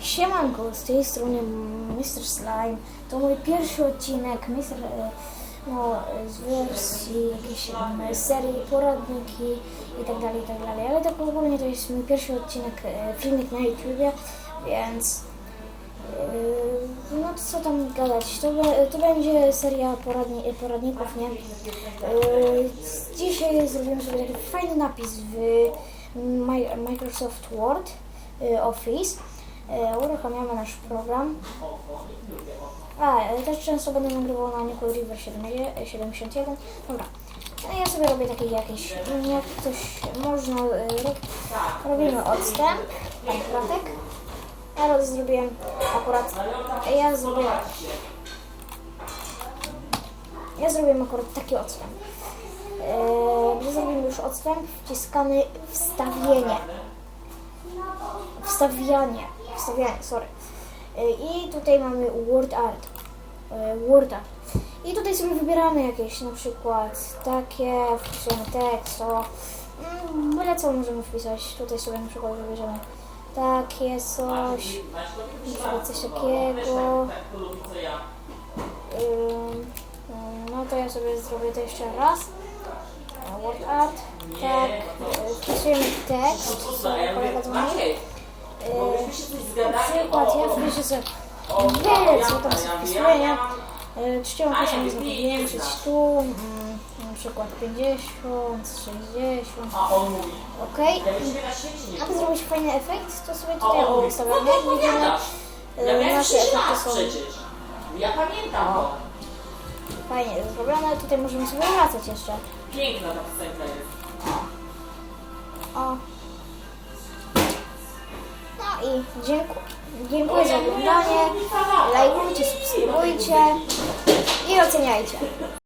Siemanko, z tej strony Mr. Slime. To mój pierwszy odcinek Mr. e, No, z wersji jakiejś em, serii poradniki i tak dalej, i tak dalej. Ale tak ogólnie to jest mój pierwszy odcinek, e, filmik na YouTubie, więc e, no co tam gadać. To, to będzie seria poradni, poradników, nie? E, Dzisiaj zrobiłem sobie taki fajny napis w Mi- Microsoft Word e, Office. E, Uruchamiamy nasz program. A, e, też często będę nagrywał na Niku River 71. Dobra. No ja sobie robię taki jakiś, jak ktoś można, e, rob, robimy odstęp, kratek. Ja zrobiłem akurat, ja zrobiłem, ja zrobiłem akurat taki odstęp. E, gdy zrobimy już odstęp, wciskamy wstawienie wstawianie, wstawianie, sorry. Y, I tutaj mamy Word Art. y, Word Art. I tutaj sobie wybieramy jakieś na przykład takie, wpisujemy tekst, to mm, byle co możemy wpisać. Tutaj sobie na przykład wybierzemy takie coś, na coś takiego. Ym, no to ja sobie zrobię to jeszcze raz. Word Art, tak, wpisujemy tekst, kolega dzwoni. Na przykład ja wpiszę sobie wiele co tam sobie wpisuję, nie? Piszę nie zgubiłem, tu, mm, na przykład 50, 60, A on mówi, okej. ja byśmy na świecie nie Aby było. zrobić fajny efekt, to sobie A tutaj on mówi, ustawiamy, ty jak widzimy, opowiadasz? Ja miałem nasze 6 lat są przecież. Ja pamiętam to. fajnie zrobione, tutaj możemy sobie wracać jeszcze. Piękna ta piosenka jest. I dziękuję, dziękuję za oglądanie, lajkujcie, subskrybujcie i oceniajcie.